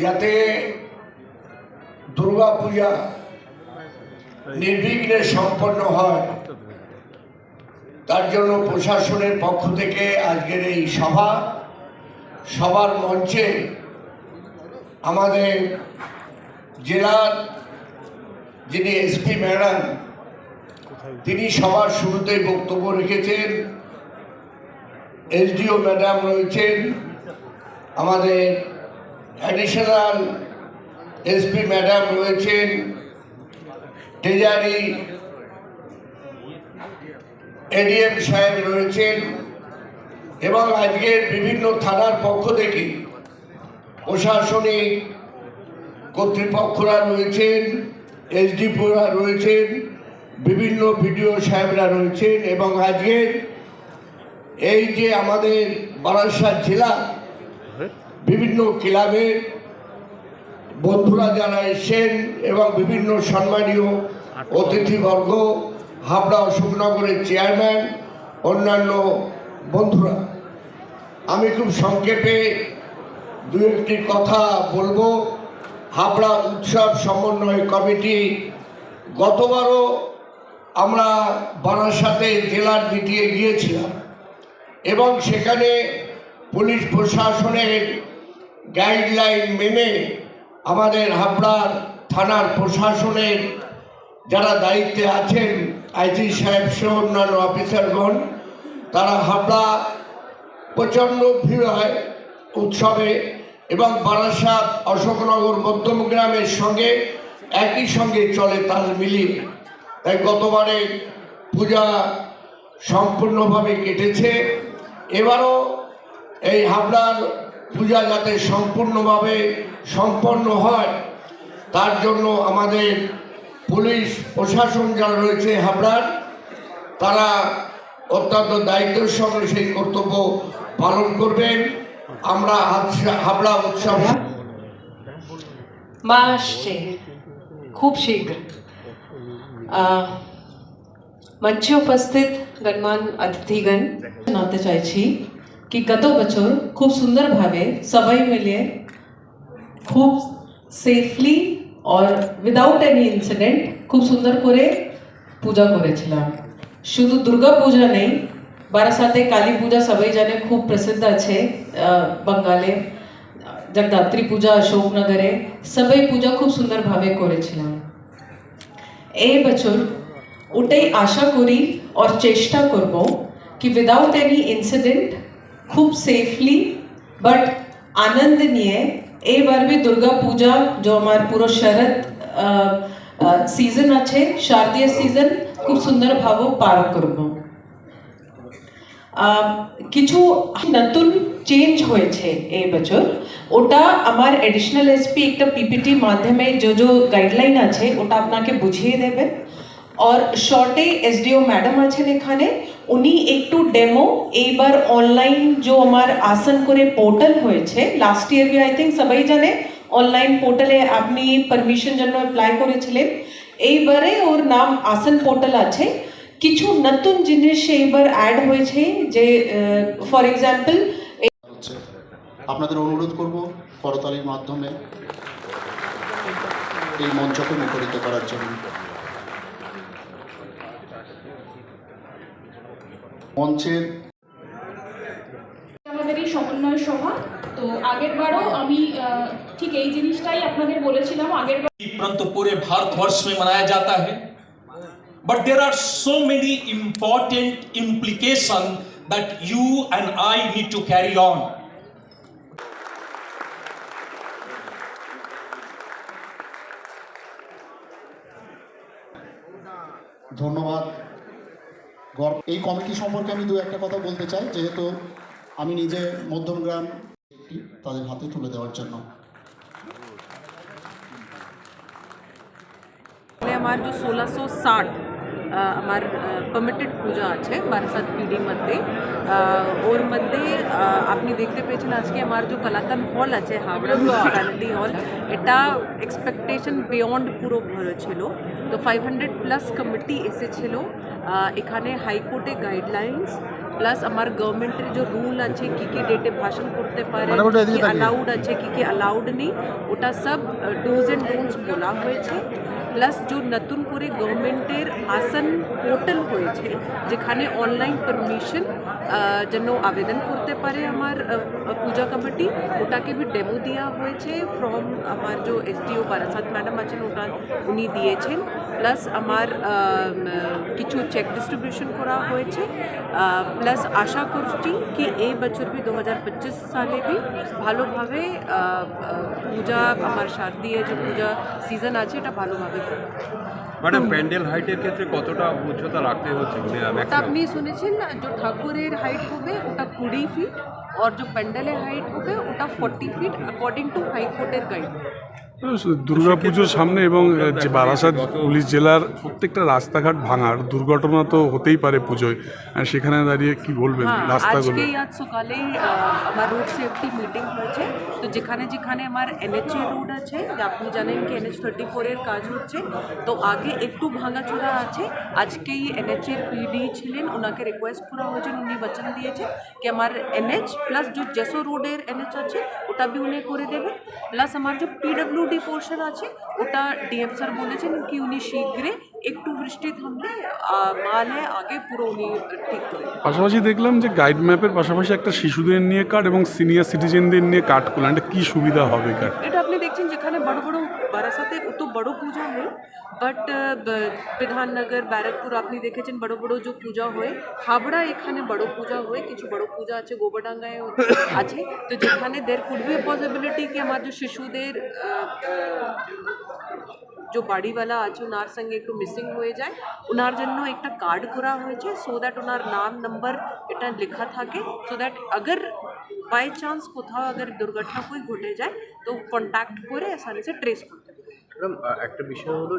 যাতে দুর্গা পূজা নির্বিঘ্নে সম্পন্ন হয়। তার জন্য প্রশাসনের পক্ষ থেকে আজকের এই সভা সবার মঞ্চে আমাদের জেলার যিনি এসপি ম্যাডাম, তিনি সবার শুরুতেই বক্তব্য রেখেছেন। এসডিও ম্যাডাম রয়েছেন, আমাদের অ্যাডিশনাল এসপি ম্যাডাম রয়েছেন ট্রেজারি এডিএম সাহেব রয়েছেন, এবং আজকের বিভিন্ন থানার পক্ষ থেকে প্রশাসনিক কর্তৃপক্ষরা রয়েছেন এসডিপিওরা রয়েছেন, বিভিন্ন বিডিও সাহেবরা রয়েছেন, এবং আজকের এই যে আমাদের বারাসাত জেলা বিভিন্ন ক্লাবের বন্ধুরা যারা এসেছেন এবং বিভিন্ন সম্মানীয় অতিথিবর্গ, হাবড়া অশোকনগরের চেয়ারম্যান, অন্যান্য বন্ধুরা, আমি খুব সংক্ষেপে দু একটি কথা বলব। হাবড়া উৎসব সমন্বয় কমিটি গতবারও আমরা বারাসাতে জেলার মিটিয়ে গিয়েছিলাম এবং সেখানে পুলিশ প্রশাসনের গাইডলাইন মেনে আমাদের হাবড়ার থানার প্রশাসনের যারা দায়িত্বে আছেন, আইজি সাহেব সহ অন্যান্য অফিসারগণ, তারা হাবড়া প্রচণ্ড ভিড় হয় উৎসবে এবং বারাসাত অশোকনগর মধ্যমগ্রামের সঙ্গে একই সঙ্গে চলে তাল মিলিয়ে। তাই গতবারে পূজা সম্পূর্ণভাবে কেটেছে। এবারও এই হাবড়ার পূজা যাতে সম্পূর্ণভাবে সম্পন্ন হয়। তার জন্য আমাদের পুলিশ, প্রশাসন যারা রয়েছে হাবড়ার, তারা অত্যন্ত দায়িত্বের সঙ্গে সেই কর্তব্য পালন করবেন। আমরা হাবড়া উৎসব মা খুব শীঘ্র। মঞ্চে উপস্থিত গণমান অতিথিগণ, জানাতে চাইছি। কি গত বছর খুব সুন্দরভাবে সবাই মিলে খুব সেফলি और উইদাউট এনি ইনসিডেন্ট খুব সুন্দর করে পূজা করেছিলাম শুধু দুর্গা পূজা নেই বারাসাতে কালী পূজা সবাই জানে খুব প্রসিদ্ধ আছে আহ, বাঙ্গালে জগদ্ধাত্রী পূজা অশোকনগরে সবাই পূজা খুব সুন্দরভাবে করেছিলাম এই বছর ওটাই আশা করি আর চেষ্টা করব কি উইদাউট এনি ইনসিডেন্ট খুব সেফলি বাট আনন্দ নিয়ে এইবার বি দুর্গা পূজা जो আমার পুরো শরৎ সিজন আছে, শারদীয় সিজন খুব সুন্দরভাবে পার করব। কিছু নতুন চেঞ্জ হয়েছে এই বছর। ওটা আমার এডিশনাল এসপি একটা পিপিটি মাধ্যমে যে যে গাইডলাইন আছে, ওটা আপনাকে বুঝিয়ে দেবেন আর শর্টে এসডিও ম্যাডাম আছেন এখানে উনি একটু ডেমো এইবার অনলাইন যে আমার আসন করে পোর্টাল হয়েছে লাস্ট ইয়ার বি আই থিঙ্ক সবাই জানে অনলাইন পোর্টালে আপনি পারমিশন জন্য অ্যাপ্লাই করেছিলেন এইবারে ওর নাম আসন পোর্টাল আছে কিছু নতুন জিনিস এইবার অ্যাড হয়েছে যে ফর এক্সাম্পল আপনাদের অনুরোধ করব করতালির মাধ্যমে এই মঞ্চকে মুখরিত করার জন্য। মঞ্চের আমাদের এই সমন্বয় সভা তো আগের বারও আমি আহ, ঠিক এই জিনিসটাই আপনাদের বলেছিলাম আগের परंतु पूरे भारतवर्ष में मनाया जाता है but there are so many important implication that you and I need to carry on. ধন্যবাদ গর্ব এই কমিটি সম্পর্কে আমি দু একটা কথা বলতে চাই, যেহেতু আমি নিজে মধ্যমগ্রাম তাদের হাতে তুলে দেওয়ার জন্য। हमारे ষোলোশো ষাট আমার পারমিটেড পূজা আছে বারাসাত পিডি মধ্যে ওর মধ্যে আপনি দেখতে পেয়েছেন আজকে আমার যে কলাকান হল আছে হাওড়া মিউনিসিপ্যালিটি হল এটা এক্সপেকটেশন বিয়ন্ড পুরো ভরে ছিল তো ফাইভ হান্ড্রেড প্লাস কমিটি এসেছিল এখানে হাইকোর্টে গাইডলাইন্স প্লাস আমার গভর্নমেন্টের যে রুল আছে কী কী ডেটে ভাষণ করতে পারে কি অ্যালাউড আছে কী কী অ্যালাউড নেই ওটা সব ডোজ অ্যান্ড ডোন্টস বলা হয়েছে প্লাস যে নতুন করে গভর্নমেন্টের আসন পোর্টাল হয়েছে যেখানে অনলাইন পারমিশন যেন আবেদন করতে পারে আমার পূজা কমিটি। ওটাকে বি ডেমো দেওয়া হয়েছে ফ্রম আমার যে এসডিও বারাসাত ম্যাডাম আছেন ওটা উনি দিয়েছেন। প্লাস আমার কিছু চেক ডিস্ট্রিবিউশন করা হয়েছে। প্লাস আশা করছি কি এই বছর বি দু হাজার পঁচিশ সালে বি ভালোভাবে পূজা আমার শারদীয় যে পূজা সিজন আছে এটা ভালোভাবে ম্যাডাম প্যান্ডেল হাইটের ক্ষেত্রে কতটা উচ্চতা রাখতে হচ্ছে? মানে আপনি শুনেছেন না যে ঠাকুরের হাইট হবে ওটা কুড়ি ফিট আর যে প্যান্ডেলের হাইট হবে ওটা ফর্টি ফিট অ্যাকর্ডিং টু হাইকোর্টের গাইড দুর্গাপুজোর সামনে এবং যে বারাসাত পুলিশ জেলার প্রত্যেকটা রাস্তাঘাট ভাঙার দুর্ঘটনা তো হতেই পারে পুজোয়। আর সেখানে দাঁড়িয়ে কি বলবেন হ্যাঁ রাস্তাগুলো? আজ সকালেই আমার রোড সেফটি মিটিং হয়েছে। তো যেখানে যেখানে আমার এনএচএ রোড আছে আপনি জানেন কি এনএচ থার্টি ফোরের কাজ হচ্ছে। তো আগে একটু ভাঙাচোরা আছে। আজকেই এনএচের পিডি ছিলেন ওনাকে রিকোয়েস্ট করা হয়েছে উনি বচন দিয়েছে কি আমার এনএচ প্লাস যে জেসো রোডের এনএচ আছে ওটা বি উনি করে দেবে প্লাস আমার যে পিডব্লিউডি পোর্শন আছে ওটা ডিএম স্যার বলেছেন কি উনি শীঘ্রে একটু বৃষ্টি থামলে হ্যাঁ আগে পুরো উনি ঠিক করে পাশাপাশি দেখলাম যে গাইড ম্যাপের পাশাপাশি একটা শিশুদের নিয়ে কার্ড এবং সিনিয়র সিটিজেনদের নিয়ে কার্ড করলেন এটা কী সুবিধা হবে কার্ড এটা আপনি দেখছেন যেখানে বড় বড় বারাসাতে অত বড় পূজা হয় বাট বিধাননগর ব্যারাকপুর আপনি দেখেছেন বড় বড় যে পূজা হয় হাবড়া এখানে বড় পূজা হয় কিছু বড় পূজা আছে গোবরডাঙ্গায় আছে তো যেখানে দের কুড বি পসিবিলিটি কি আমার যে শিশুদের যে বাড়িওয়ালা আছে ওনার সঙ্গে একটু মিসিং হয়ে যায় ওনার জন্য একটা কার্ড করা হয়েছে সো দ্যাট ওনার নাম নম্বর এটা লেখা থাকে সো দ্যাট আগর বাই চান্স কোথাও আগর দুর্ঘটনা কই ঘটে যায় তো কন্ট্যাক্ট করে আসানি সে ট্রেস করতে একটা বিষয় হলো